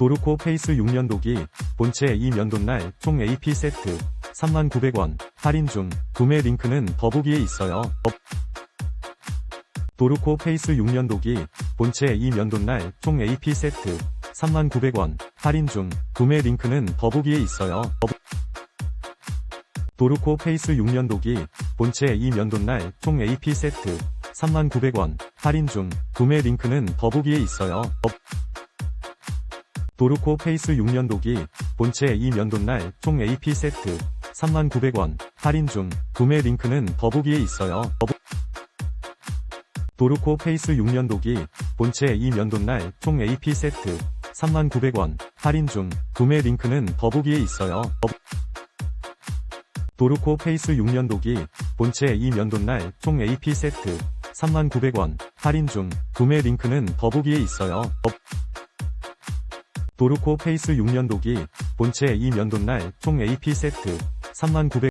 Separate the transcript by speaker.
Speaker 1: 도르코 페이스 6년도기 본체 2면도날 총 AP 세트 39,900원 할인 중 구매 링크는 더보기에 있어요. 업. 도르코 페이스 6년도기 본체 2면도날 총 AP 세트 39,900원 할인 중 구매 링크는 더보기에 있어요. 업. 도르코 페이스 6년도기 본체 2면도날 총 AP 세트 39,900원 할인 중 구매 링크는 더보기에 있어요. 업. 도르코 페이스 6년도기 본체 2면도날 총 AP 세트 39,900원 할인 중 구매 링크는 더보기에 있어요. 업. 도르코 페이스 6년도기 본체 2면도날 총 AP 세트 39,900원 할인 중 구매 링크는 더보기에 있어요. 업. 도르코 페이스 6년도기 본체 2면도날 총 AP 세트 39,900원 할인 중 구매 링크는 더보기에 있어요. 업. 도르코 페이스 6년도기 본체 2면도날 총 AP 세트 39,900